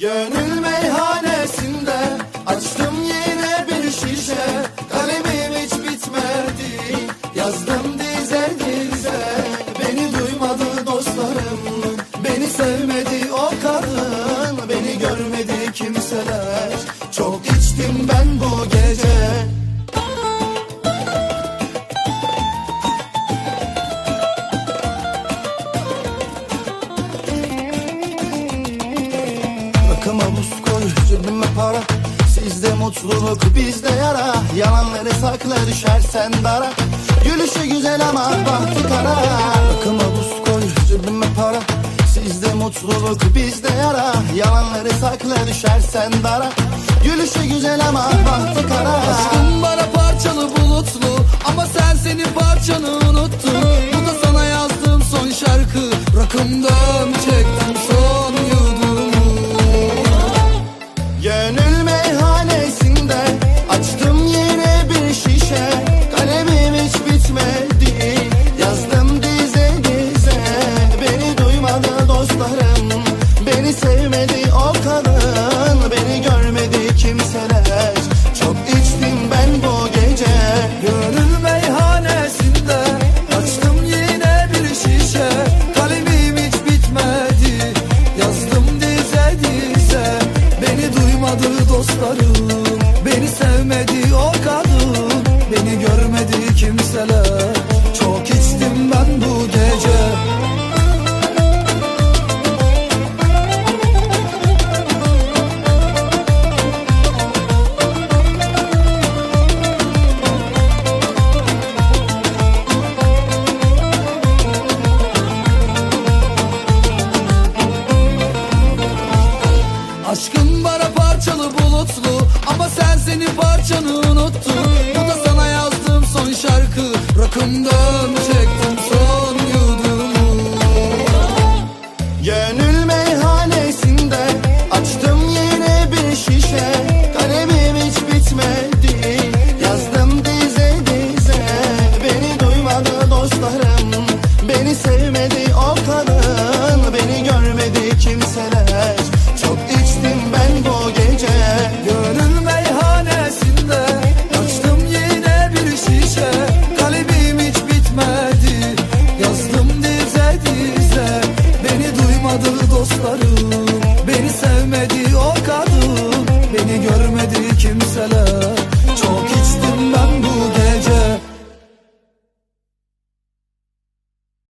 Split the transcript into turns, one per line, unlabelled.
Gönül meyhanesinde açtım yine bir şişe. Kalemim hiç bitmedi yazdım dize dize. Beni duymadı dostlarım beni sevmedi o kadın. Beni görmedi kimseler Akıma buz koy cebime para. Sizde mutluluk bizde yara. Yalanları sakla düşersen dara. Gülüşü güzel ama bahtı kara Akıma buz koy cebime para. Sizde mutluluk bizde yara. Yalanları sakla düşersen dara. Gülüşü güzel ama bahtı kara sevmedi o kadın. Beni görmedi kimseler. Çok içtim ben bu gece.
Aşkım bana parçalı bulutlu. Ama sen senin parçanı unuttun. Bu da sana yazdığım son şarkı. Rakımdan